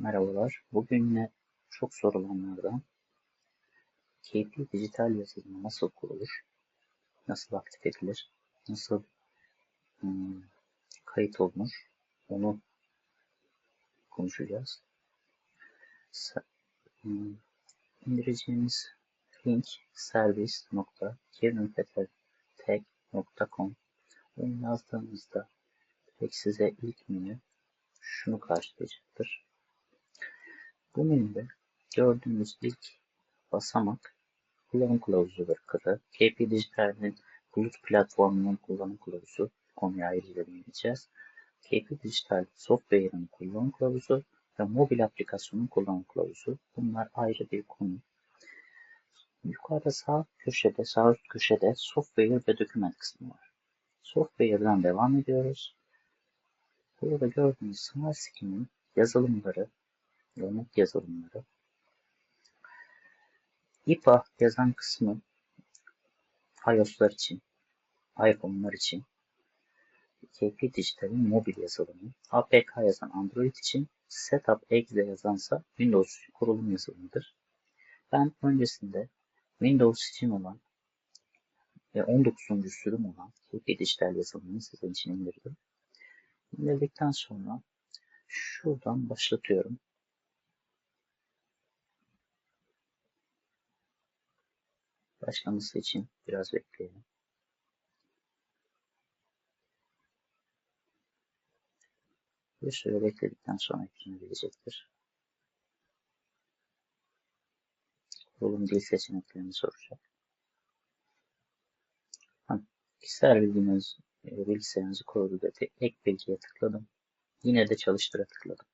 Merhabalar. Bugün yine çok sorulanlardan KP dijital yazılımı nasıl kurulur? Nasıl aktif edilir? Nasıl hmm, kayıt olunur? Onu konuşacağız. Hmm, indireceğimiz link servis.kevinpetertech.com Bunu yazdığınızda direkt size ilk menü şunu karşılayacaktır. Bu menüde gördüğünüz ilk basamak kullanım kılavuzu kılavuzudur. KP Dijital'in bulut platformunun kullanım kılavuzu konuya ayrıca değineceğiz. KP Dijital Software'ın kullanım kılavuzu ve mobil aplikasyonun kullanım kılavuzu. Bunlar ayrı bir konu. Yukarıda sağ köşede, sağ üst köşede software ve doküman kısmı var. Software'dan devam ediyoruz. Burada gördüğünüz Smart Skin'in yazılımları örnek yazılımları. IPA yazan kısmı iOS'lar için, iPhone'lar için, KP Dijital'in mobil yazılımı, APK yazan Android için, Setup Exe yazansa Windows kurulum yazılımıdır. Ben öncesinde Windows için olan ve 19. sürüm olan KP Dijital yazılımını sizin için indirdim. İndirdikten sonra şuradan başlatıyorum. Başlaması için biraz bekleyelim. Bir süre bekledikten sonra eklenebilecektir. Kurulum dil seçeneklerini soracak. Kişisel bilginiz, e, bilgisayarınızı korudu dedi. Ek bilgiye tıkladım. Yine de çalıştıra tıkladım.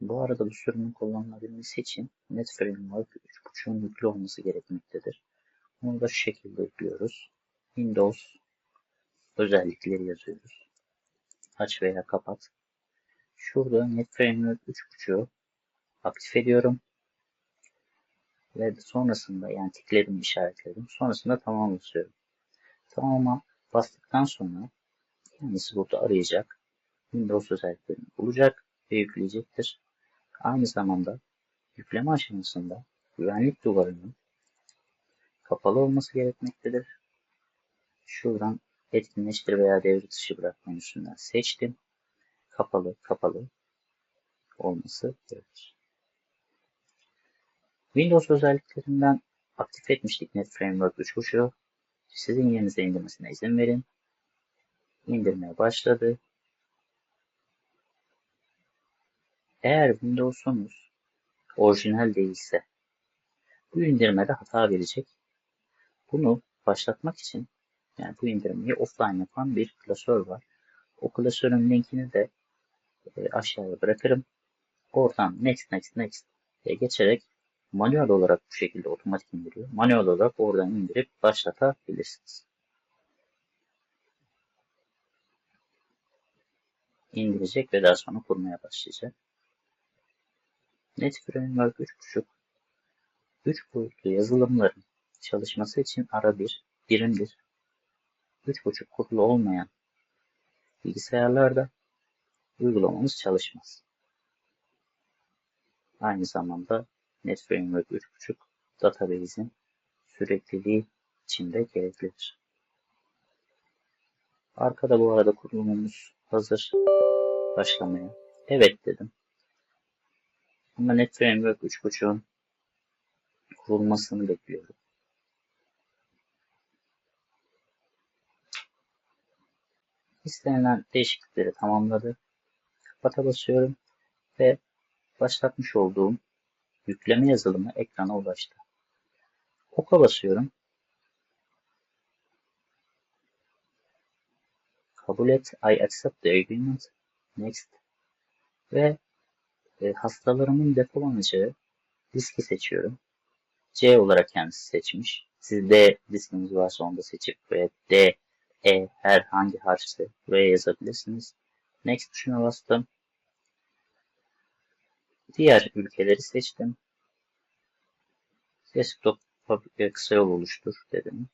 Bu arada bu sürümün kullanılabilmesi için Net Framework 3.5'un yüklü olması gerekmektedir. Bunu da şu şekilde yüklüyoruz. Windows özellikleri yazıyoruz. Aç veya kapat. Şurada Net Framework 3.5'u aktif ediyorum. Ve sonrasında yani tikledim işaretledim. Sonrasında tamam basıyorum. Tamama bastıktan sonra kendisi burada arayacak. Windows özelliklerini bulacak ve yükleyecektir. Aynı zamanda yükleme aşamasında güvenlik duvarının kapalı olması gerekmektedir. Şuradan etkinleştir veya devre dışı bırak menüsünden seçtim. Kapalı, kapalı olması gerekir. Windows özelliklerinden aktif etmiştik Net Framework 3.5'u. Sizin yerinize indirmesine izin verin. İndirmeye başladı. Eğer Windows'unuz orijinal değilse bu indirmede hata verecek. Bunu başlatmak için yani bu indirmeyi offline yapan bir klasör var. O klasörün linkini de e, aşağıya bırakırım. Oradan next next next diye geçerek manuel olarak bu şekilde otomatik indiriyor. Manuel olarak oradan indirip başlatabilirsiniz. indirecek ve daha sonra kurmaya başlayacak. NetFramework 3.5 3 boyutlu yazılımların çalışması için ara bir birimdir. 3.5 kurulu olmayan bilgisayarlarda uygulamamız çalışmaz. Aynı zamanda NetFramework 3.5 database'in sürekliliği içinde gereklidir. Arkada bu arada kurulumumuz hazır başlamaya. Evet dedim. Ama Net Framework 3.5'un kurulmasını bekliyorum. İstenilen değişiklikleri tamamladı. Kapata basıyorum ve başlatmış olduğum yükleme yazılımı ekrana ulaştı. Oka basıyorum. Kabul et. I accept the agreement. Next. Ve e, hastalarımın depolanacağı diski seçiyorum. C olarak kendisi seçmiş. Siz D diskiniz varsa onu da seçip ve D, E herhangi harfse buraya yazabilirsiniz. Next tuşuna bastım. Diğer ülkeleri seçtim. Desktop kısa yol oluştur dedim.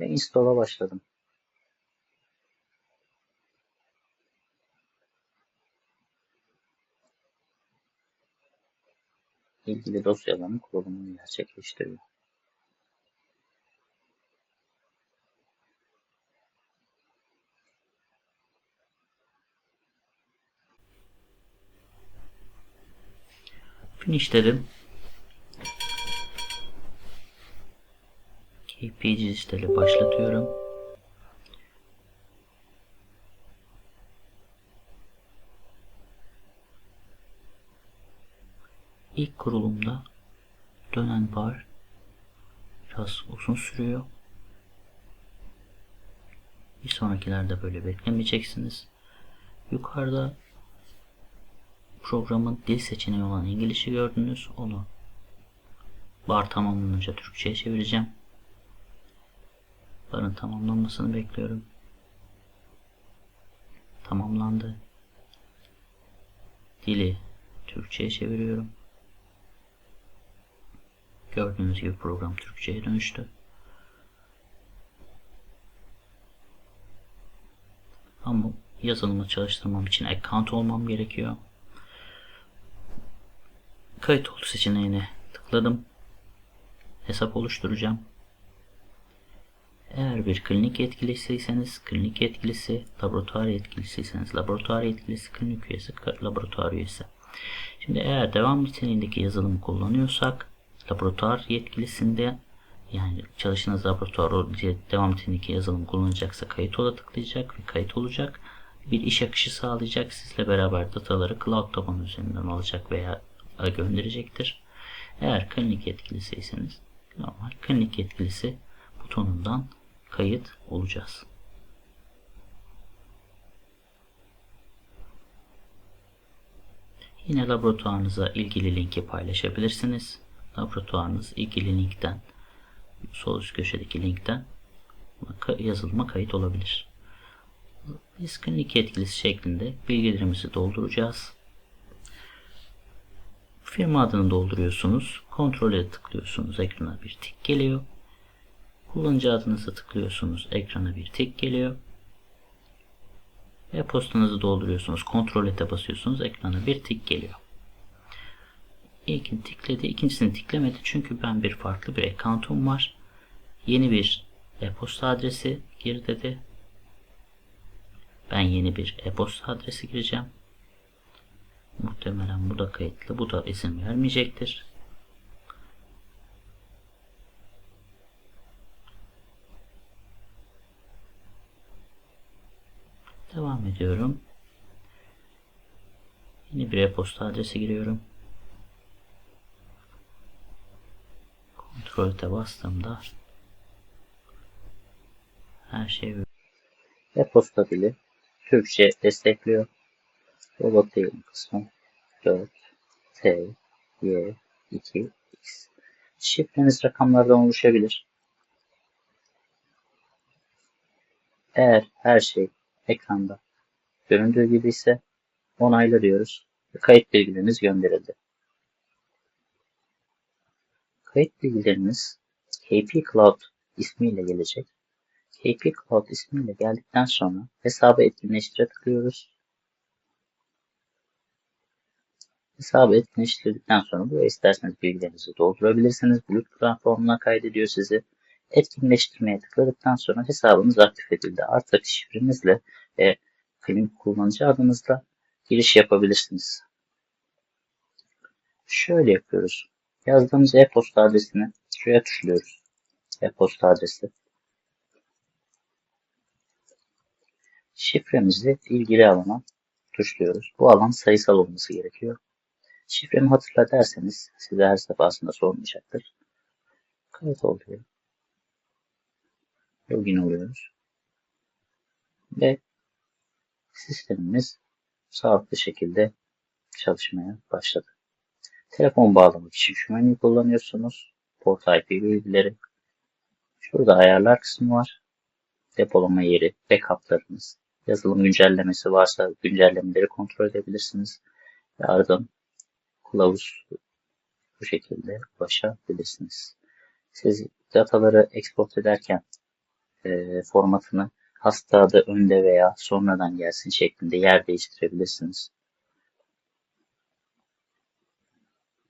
Ve install'a başladım. İlgili dosyaların kurulumunu gerçekleştiriyor. Finish dedim. KP dijitali başlatıyorum. İlk kurulumda dönen bar biraz uzun sürüyor. Bir sonrakilerde böyle beklemeyeceksiniz. Yukarıda programın dil seçeneği olan İngilizce gördünüz. Onu bar tamamlanınca Türkçe'ye çevireceğim. Barın tamamlanmasını bekliyorum. Tamamlandı. Dili Türkçe'ye çeviriyorum. Gördüğünüz gibi program Türkçe'ye dönüştü. Ama yazılımı çalıştırmam için account olmam gerekiyor. Kayıt ol seçeneğine tıkladım. Hesap oluşturacağım. Eğer bir klinik yetkilisiyseniz klinik yetkilisi, laboratuvar yetkilisiyseniz laboratuvar yetkilisi, klinik üyesi, laboratuvar üyesi. Şimdi eğer devam niteliğindeki yazılımı kullanıyorsak laboratuvar yetkilisinde yani çalıştığınız laboratuvar devam niteliğindeki yazılım kullanacaksa kayıt ola tıklayacak ve kayıt olacak. Bir iş akışı sağlayacak. Sizle beraber dataları cloud tabanı üzerinden alacak veya gönderecektir. Eğer klinik yetkilisiyseniz normal klinik yetkilisi butonundan kayıt olacağız. Yine laboratuvarınıza ilgili linki paylaşabilirsiniz. Laboratuvarınız ilgili linkten sol üst köşedeki linkten yazılıma kayıt olabilir. Biz klinik yetkilisi şeklinde bilgilerimizi dolduracağız. Firma adını dolduruyorsunuz. Kontrole tıklıyorsunuz. Ekrana bir tik geliyor. Kullanıcı adınızı tıklıyorsunuz. Ekrana bir tik geliyor. E-postanızı dolduruyorsunuz. Kontrol ete basıyorsunuz. Ekrana bir tik geliyor. İlkini tikledi. ikincisini tiklemedi. Çünkü ben bir farklı bir account'um var. Yeni bir e-posta adresi gir dedi. Ben yeni bir e-posta adresi gireceğim. Muhtemelen bu da kayıtlı. Bu da izin vermeyecektir. Devam ediyorum. Yeni bir e-posta adresi giriyorum. Kontrol'e bastığımda her şey e-posta dili Türkçe destekliyor. Robot değilim kısmı 4 T Y 2 X Şifreniz rakamlardan oluşabilir. Eğer her şey ekranda göründüğü gibi ise onayla diyoruz ve kayıt bilgileriniz gönderildi. Kayıt bilgileriniz KP Cloud ismiyle gelecek. KP Cloud ismiyle geldikten sonra hesabı etkinleştire tıklıyoruz. Hesabı etkinleştirdikten sonra buraya isterseniz bilgilerinizi doldurabilirsiniz. Bulut platformuna kaydediyor sizi. Etkinleştirmeye tıkladıktan sonra hesabınız aktif edildi. Artık şifrenizle ve klinik kullanıcı adınızla giriş yapabilirsiniz. Şöyle yapıyoruz. Yazdığımız e-posta adresini şuraya tuşluyoruz. E-posta adresi. Şifremizi ilgili alana tuşluyoruz. Bu alan sayısal olması gerekiyor. Şifremi hatırla derseniz size her defasında sormayacaktır. Kayıt oluyor. Login oluyoruz. Ve sistemimiz sağlıklı şekilde çalışmaya başladı. Telefon bağlamak için şu menüyü kullanıyorsunuz. Port IP bilgileri. Şurada ayarlar kısmı var. Depolama yeri, backuplarınız, yazılım güncellemesi varsa güncellemeleri kontrol edebilirsiniz. Yardım, kılavuz bu şekilde ulaşabilirsiniz. Siz dataları export ederken e, formatını hasta adı önde veya sonradan gelsin şeklinde yer değiştirebilirsiniz.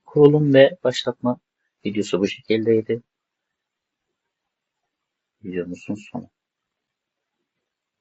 Kurulum ve başlatma videosu bu şekildeydi. Videomuzun sonu.